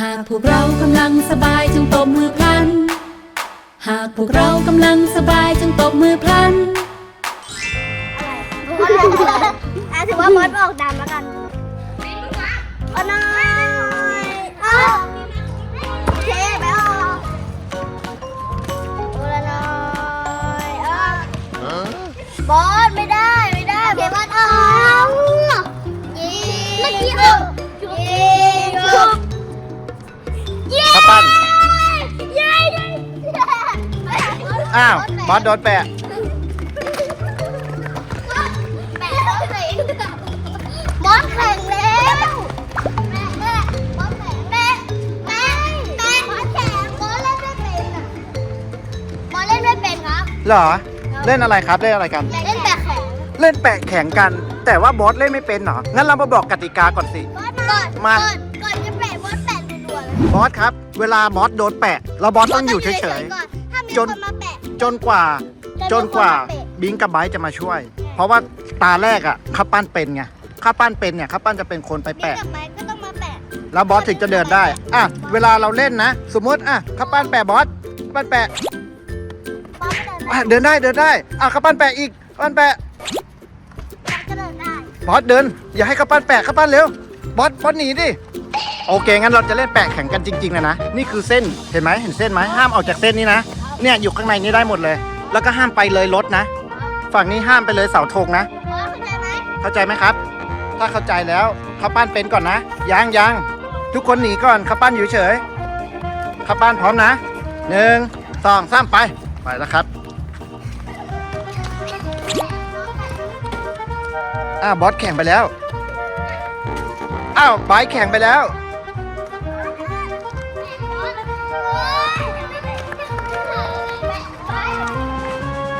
หากพวกเรากำลังสบายจงตบมือพลัน หากพวกเรากำลังสบายจงตบมือพลันอะถือว่ามดออกดำแล้วกันเอาหน่อยเอาเทไปออกโอ้ละหน่อยเอาบอสไม่ได้ไม่ได้เก็บบอสออกยิงเมื่อกี้เอายิ อ้าวบอสโดนแปะแม่ต้องใส่บอสแข่งแล้วแม่บอสแข่งแม่แม่แม่บอสแข่งบอสเล่นไม่เป็นอะบอสเล่นไม่เป็นครับ เหรอ เล่นอะไรครับเล่นอะไรกัน เล่นแต่แข่งเล่นแปะแข่งกัน แต่ว่าบอสเล่นไม่เป็นเหรองั้นเรามาบอกกติกาก่อนสิ ก่อนมา ก่อนก่อนจะแปะบอสแปะรัวๆเลยบอสครับ เวลาบอสโดนแปะเราบอสต้องอยู่เฉย ก่อนถ้ามีจน คนมา จนกว่า จนกว่าบิงกับไบร์ทจะมาช่วย เพราะว่าตาแรกอะข้าวปั้นเป็นไงข้าวปั้นเป็นเนี่ยข้าวปั้นจะเป็นคนไปมีแปะกับไม้ก็ต้องมาแปะแล้วบอสถึงจะเดินได้ อะ เวลาเราเล่นนะ สมมติ อะข้าวปั้นแปะบอสข้าวปั้นแปะบอสก็เดินได้อะ เดินได้ เดินได้ อะข้าวปั้นแปะอีกข้าวปั้นแปะบอสก็เดินได้บอสเดิน อย่าให้ข้าวปั้นแปะข้าวปั้นเร็ว บอส บอสหนีดิ โอเค งั้นเราจะเล่นแปะแข่งกันจริงๆเลยนะ นี่คือเส้น เห็นไหมเห็นเส้นไหมห้ามออกจากเส้นนี้นะ เนี่ยอยู่ข้างในนี้ได้หมดเลย แล้วก็ห้ามไปเลยรถนะ ฝั่งนี้ห้ามไปเลยเสาธงนะเข้าใจไหมเข้าใจไหมครับ ถ้าเข้าใจแล้วข้าวปั้นเป็นก่อนนะยังยังทุกคนหนีก่อนข้าวปั้นอยู่เฉยข้าวปั้นพร้อมนะหนึ่งสองสามไปไปแล้วครับอ้าวบอสแข่งไปแล้วอ้าวไบร์แข่งไปแล้ว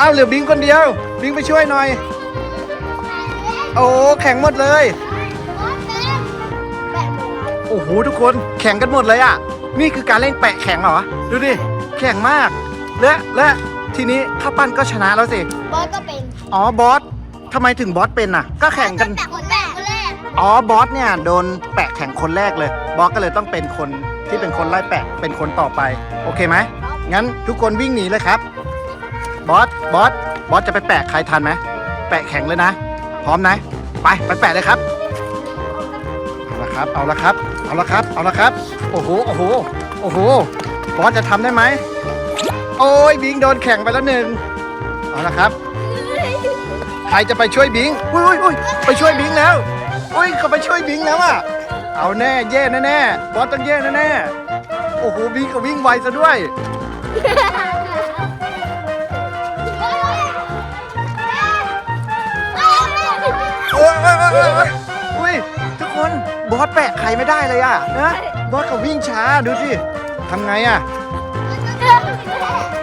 อ้าวเหลือบิงคนเดียว บิงไปช่วยหน่อย โอ้แข่งหมดเลย โอ้โหทุกคนแข่งกันหมดเลยอะ นี่คือการเล่นแปะแข่งเหรอ ดูดิ แข่งมาก และและทีนี้ข้าวปั้นก็ชนะแล้วสิ บอสก็เป็นอ๋อบอสทำไมถึงบอสเป็นอะ ก็แข่งกัน แต่คนแรกคนแรกอ๋อบอสเนี่ยโดนแปะแข่งคนแรกเลย บอสก็เลยต้องเป็นคนที่เป็นคนไล่แปะเป็นคนต่อไป โอเคไหมงั้นทุกคนวิ่งหนีเลยครับ บอส บอส บอสจะไปแปะใครทันไหม แปะแข่งเลยนะ พร้อมนะ ไป ไปแปะเลยครับ เอาละครับ เอาละครับ เอาละครับ เอาละครับ โอ้โห โอ้โห โอ้โห บอสจะทำได้ไหม โอ้ยบิงโดนแข่งไปแล้วหนึ่ง เอาละครับ ใครจะไปช่วยบิงอุ้ยอุ้ยอุ้ยไปช่วยบิงแล้ว อุ้ยเขาไปช่วยบิงแล้วอะ เอาแน่แย่แน่แน่บอสต้องแย่แน่แน่โอ้โหบิงก็วิ่งไวซะด้วย อุ้ยทุกคนบอสแปะใครไม่ได้เลยอะนะบอสเขาวิ่งช้าดูสิทำไงอะ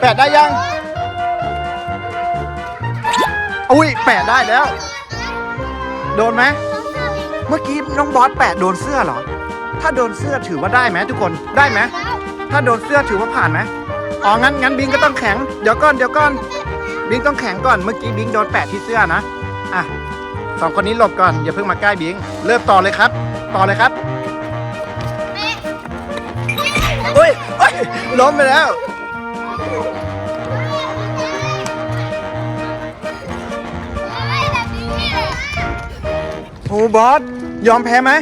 แปะได้ยังอุ้ยแปะได้แล้ว โดนไหมเมื่อกี้น้องบอสแปะโดนเสื้อเหรอ ถ้าโดนเสื้อถือว่าได้ไหมทุกคนได้ไหมถ้าโดนเสื้อถือว่าผ่านไหมอ๋องั้นงั้นบิงก็ต้องแข็งเดี๋ยวก่อนเดี๋ยวก่อนบิงต้องแข็งก่อนเมื่อกี้บิงโดนแปะที่เสื้อนะอะ สองคนนี้หลบก่อน อย่าเพิ่งมาใกล้บิง เริ่มต่อเลยครับ ต่อเลยครับเฮ้ยเฮ้ยล้มไปแล้ว โอ้บอส ยอมแพ้ไหม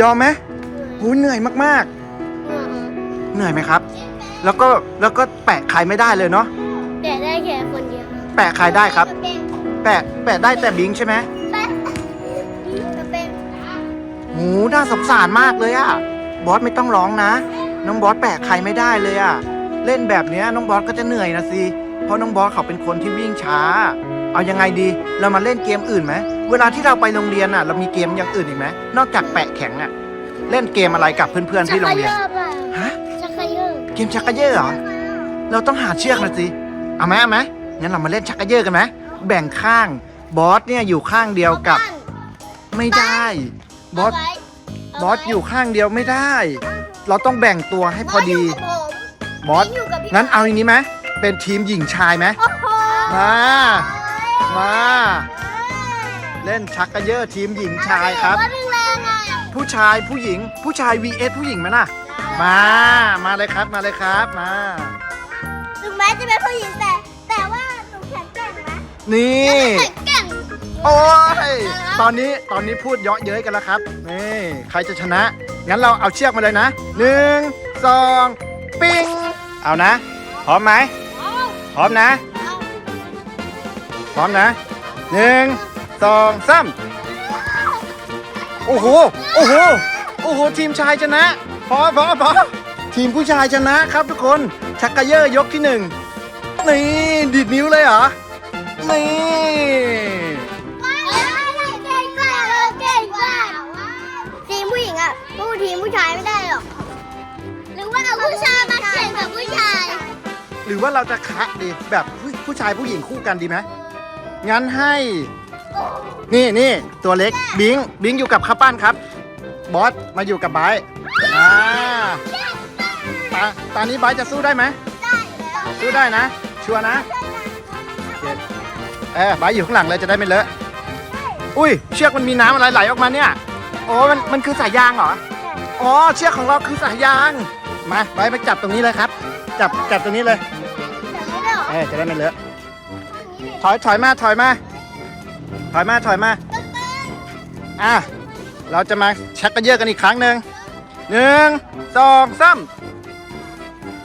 ยอมไหมโอ้เหนื่อยมากๆ เหนื่อยไหมครับ แล้วก็แล้วก็แปะใครไม่ได้เลยเนาะแต่ได้แค่คนเดียว แปะใครได้ครับแปะแปะได้แต่บิงใช่ไหมแป๊ะจะเป็นโหน่าสงสารมากเลยอะบอสไม่ต้องร้องนะ น้องบอสแปะใครไม่ได้เลยอะเล่นแบบเนี้ยน้องบอสก็จะเหนื่อยนะสิเพราะน้องบอสเขาเป็นคนที่วิ่งช้า เอายังไงดี เรามาเล่นเกมอื่นไหมเวลาที่เราไปโรงเรียนอะเรามีเกมอย่างอื่นอีกไหมนอกจากแปะแข็งอะเล่นเกมอะไรกับเพื่อนๆที่โรงเรียนฮะชักเขยอเกมชักกระเยอะเหรอเราต้องหาเชือกนะสิเอาไหมเอาไหมงั้นเรามาเล่นชักกระเยอะกันไหม แบ่งข้าง บอสเนี่ยอยู่ข้างเดียวกับ ไม่ได้ บอส บอสอยู่ข้างเดียวไม่ได้ เราต้องแบ่งตัวให้พอดี บอส งั้นเอาอย่างนี้ไหมเป็นทีมหญิงชายไหมมา มา เล่นชักกระเยอะทีมหญิงชายครับว่าดึงแรงไงโถผู้ชายผู้หญิง ผู้ชาย vs ผู้หญิงไหมน่ะ มา มาเลยครับ มาเลยครับ มา ถึงแม้จะเป็นผู้หญิงแต่แต่ นะนี่แข็งแกร่งโอ้ย ตอนนี้ตอนนี้พูดเยาะเย้ยกันแล้วครับ นี่ ใครจะชนะ งั้นเราเอาเชือกมาเลยนะหนึ่งสองปิ้ง เอานะ พร้อมไหมพร้อมนะพร้อมนะหนึ่งสองสามโอ้โห โอ้โห โอ้โห ทีมชายชนะ พอพอพอทีมผู้ชายชนะครับทุกคน ชักกะเยอร์ยกที่หนึ่งนี่ดีดนิ้วเลยเหรอ นี่เก่งกว่าเราเก่งกว่าทีมผู้หญิงอะสู้ทีมผู้ชายไม่ได้หรอก หรือว่าเอาผู้ชายมาแข่งกับผู้ชาย หรือว่าเราจะคะดีแบบผู้ผู้ชายผู้หญิงคู่กันดีไหมงั้นให้ นี่นี่ตัวเล็กบิงบิงอยู่กับข้าวปั้นครับ บอสมาอยู่กับไบร์ทอ่าตาตานี้ไบร์ทจะสู้ได้ไหม สู้ได้นะ ชัวร์นะโอเค เออไบร์ทอยู่ข้างหลังเลยจะได้ไม่เลอะ อุ้ยเชือกมันมีน้ำอะไรไหลออกมาเนี่ย โอ้มันมันคือสายยางเหรอ อ๋อเชือกของเราคือสายยาง มาไบร์ทมาจับตรงนี้เลยครับ จับจับตรงนี้เลย เออจะได้ไม่เลอะ ถอยถอยมาถอยมา ถอยมาถอยมา อะเราจะมาชักกระเยอะกันอีกครั้งหนึ่งหนึ่งสองสาม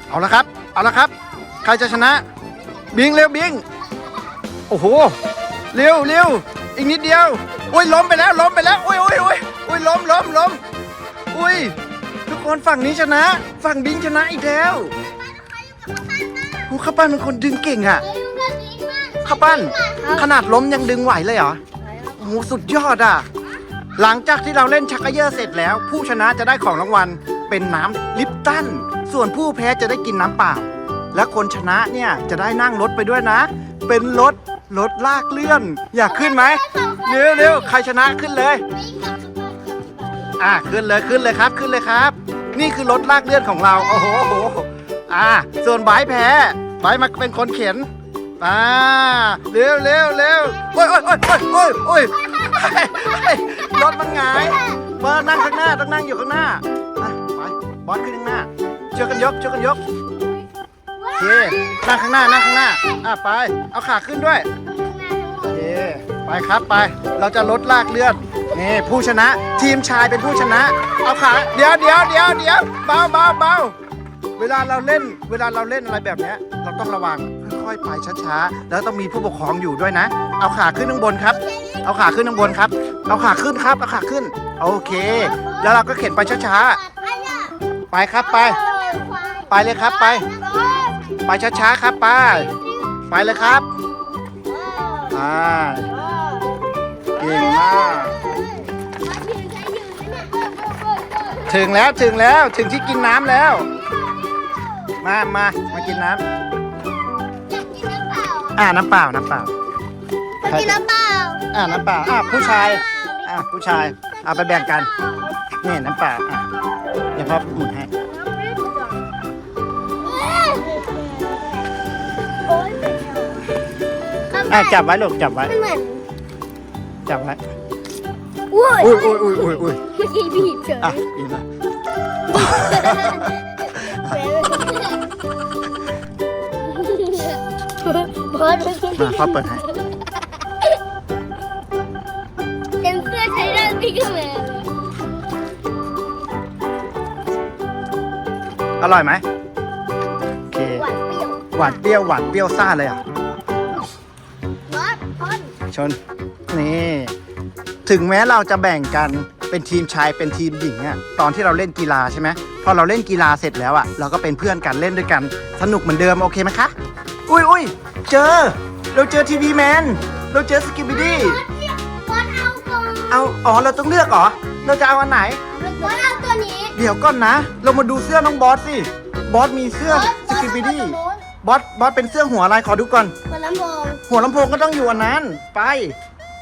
เอาละครับ เอาละครับ ใครจะชนะ บิงเร็วบิงโอ้โห เร็วเร็วอีกนิดเดียว อุ้ยล้มไปแล้วล้มไปแล้ว อุ้ยอุ้ยอุ้ยอุ้ยล้มล้มล้มอุ้ย ทุกคนฝั่งนี้ชนะ ฝั่งบิงชนะอีกแล้วโอ้ข้าปั้นเป็นคนดึงเก่งอะข้าปั้นขนาดล้มยังดึงไหวเลยเหรอโอ้โหสุดยอดอะ หลังจากที่เราเล่นชักเยอร์เสร็จแล้ว ผู้ชนะจะได้ของรางวัลเป็นน้ำลิปตัน ส่วนผู้แพ้จะได้กินน้ำเปล่าและคนชนะเนี่ยจะได้นั่งรถไปด้วยนะ เป็นรถ รถลากเลื่อน อยากขึ้นไหมเร็วเร็วใครชนะขึ้นเลย อะขึ้นเลยขึ้นเลยครับขึ้นเลยครับ นี่คือรถลากเลื่อนของเราโอ้โหโอ้โหอ่าส่วนไบร์ทแพ้ไบร์ทมาเป็นคนเข็นอ่าเร็วเร็วเร็วโอ้ยโอ้ยโอ้ยโอ้ยโอ้ยโอ้ยเฮ้ยรถมันหงายเบิร์นั่งข้างหน้าต้องนั่งอยู่ข้างหน้าอะไปบอสขึ้นข้างหน้าช่วยกันยกช่วยกันยก เค นั่งข้างหน้า นั่งข้างหน้า อะไป เอาขาขึ้นด้วย โอเค ไปครับไป เราจะลดลากเลือด นี่ผู้ชนะ ทีมชายเป็นผู้ชนะ เอาขา เดี๋ยวเดี๋ยวเดี๋ยวเดี๋ยวเบาเบาเบาเวลาเราเล่น เวลาเราเล่นอะไรแบบเนี้ย เราต้องระวัง ค่อยๆไปช้าๆ แล้วต้องมีผู้ปกครองอยู่ด้วยนะ เอาขาขึ้นข้างบนครับ เอาขาขึ้นข้างบนครับ เอาขาขึ้นครับ เอาขาขึ้น โอเค แล้วเราก็เข็นไปช้าๆ ไปครับไป ไปเลยครับไป ไปช้าๆครับไปไปเลยครับอ่าเก่งมากถึงแล้วถึงแล้วถึงที่กินน้ำแล้ว มามามากินน้ำอ่าน้ำเปล่าน้ำเปล่ากินน้ำเปล่าอ่าน้ำเปล่าอ่าผู้ชายอ่าผู้ชายเอาไปแบ่งกันนี่น้ำเปล่าอะเดี๋ยวพ่อหมุนให้ อะจับไว้ลูกจับไว้ มันเหมือนจับไว้ อุ้ยอุ้ยอุ้ยอุ้ยอุ้ยอุ้ยเมื่อกี้บีบเฉยอะอีกนะเบิร์ดเมื่อกี้มาพ่อเปิดให้เต็มเสื้อใช้ได้พี่ก็แมนอร่อยไหมโอเค หวานเปรี้ยวหวานเปรี้ยวหวานเปรี้ยวซ่าเลยอะเบิร์ดพ่นชนนี่ถึงแม้เราจะแบ่งกันเป็นทีมชายเป็นทีมหญิงอะตอนที่เราเล่นกีฬาใช่ไหมพอเราเล่นกีฬาเสร็จแล้วอะเราก็เป็นเพื่อนกันเล่นด้วยกันสนุกเหมือนเดิมโอเคไหมคะอุ้ยอุ้ยเจอ เราเจอทีวีแมนเราเจอสกิปบิดี้เบิร์ดเอาก่อนเอาอ๋อเราต้องเลือกเหรอเราจะเอาอันไหนเบิร์ดเอาตัวนี้ เดี๋ยวก่อนนะ เรามาดูเสื้อน้องบอสสิบอสมีเสื้อสกิปบิดี้ บอสบอสเป็นเสื้อหัวอะไรขอดูก่อน หัวลำโพงหัวลำโพงก็ต้องอยู่อันนั้น ไป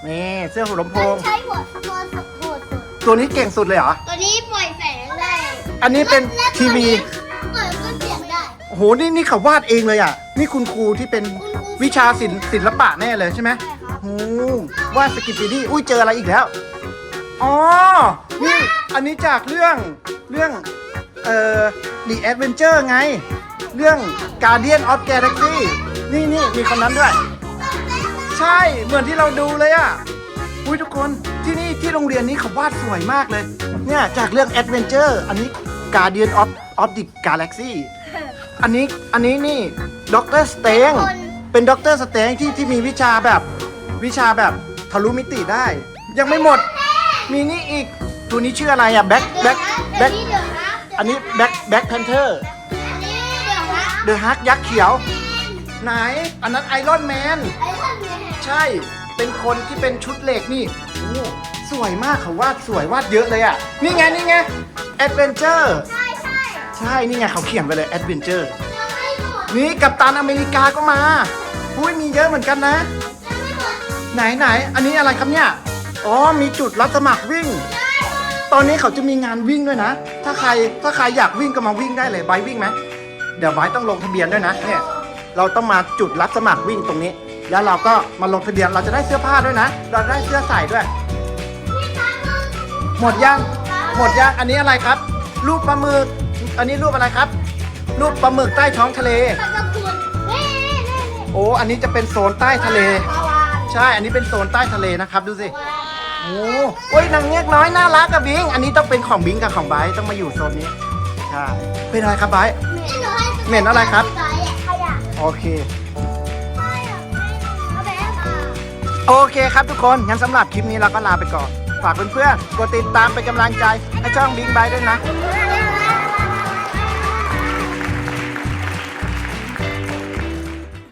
นี่เสื้อหัวลำโพงใช้หัวตัวสดหัวสดตัวนี้เก่งสุดเลยเหรอ ตัวนี้ปล่อยแสงได้อันนี้เป็นทีวีเปิดเครื่องเสียงได้ โอ้โหนี่นี่เขาวาดเองเลยอะ นี่คุณครูที่เป็นคุณครู วิชาศิลป์ศิลปะแน่เลยใช่ไหมใช่ครับ โอ้โหวาดสกิปปีดี้อุ้ยเจออะไรอีกแล้ว อ๋อ นี่อันนี้จากเรื่องเรื่องเอ่อ The Adventure ไง เรื่อง Guardian of Galaxy นี่นี่มีคนนั้นด้วย ใช่เหมือนที่เราดูเลยอะอุ้ยทุกคนที่นี่ที่โรงเรียนนี้เขาวาดสวยมากเลย เนี่ยจากเรื่อง Adventure อันนี้ Guardian of of the Galaxy อันนี้อันนี้นี่ด็อกเตอร์สเตงเป็นด็อกเตอร์สเตงที่ที่มีวิชาแบบวิชาแบบทะลุมิติได้ ยังไม่หมดมีนี่อีกตัวนี้ชื่ออะไรอะแบ็คแบ็คแบ็คนี่เดือดนะอันนี้แบ็คแบ็คแพนเทอร์ เดอะฮักยักษ์เขียว ไหน อันนั้นไอรอนแมน ไอ้คนเนี่ยใช่ เป็นคนที่เป็นชุดเหล็กนี่โอ้สวยมากเขาวาดสวยวาดเยอะเลยอะ นี่ไง นี่ไงแอดเวนเจอร์ ใช่ใช่ใช่ นี่ไงเขาเขียนไปเลยแอดเวนเจอร์ ยังไม่หมดนี่กัปตันอเมริกาก็มาอุ้ยมีเยอะเหมือนกันนะ ยังไม่หมดไหนไหน อันนี้อะไรครับเนี่ย อ๋อ มีจุดรับสมัครวิ่ง ตอนนี้เขาจะมีงานวิ่งด้วยนะ ถ้าใครถ้าใครอยากวิ่งก็มาวิ่งได้เลยไบร์ทวิ่งไหม เดี๋ยวไบร์ทต้องลงทะเบียนด้วยนะเนี่ยเราต้องมาจุดรับสมัครวิ่งตรงนี้ แล้วเราก็มาลงทะเบียนเราจะได้เสื้อผ้าด้วยนะ เราได้เสื้อใส่ด้วยนี่ตามึงหมดยังหมดยังอันนี้อะไรครับ รูปปลาหมึกอันนี้รูปอะไรครับ รูปปลาหมึกใต้ท้องทะเลตากระปุนนี่นี่นี่นี่โอ้อันนี้จะเป็นโซนใต้ทะเลปลาวานใช่อันนี้เป็นโซนใต้ทะเลนะครับดูสิโอ้โอ้ยนางเงือกน้อยน่ารักอะบิง อันนี้ต้องเป็นของบิงกับของไบร์ทต้องมาอยู่โซนนี้ ใช่ เป็นอะไรครับไบร์ทนี่หนูให้เหม็นอะไรครับ ขยะโอเคไม่อะไม่เอาแบบมาโอเคครับทุกคน งั้นสำหรับคลิปนี้เราก็ลาไปก่อน ฝากเพื่อนๆ กดติดตามเป็นกำลังใจให้ช่องบิงไบร์ทด้วยนะเฮ้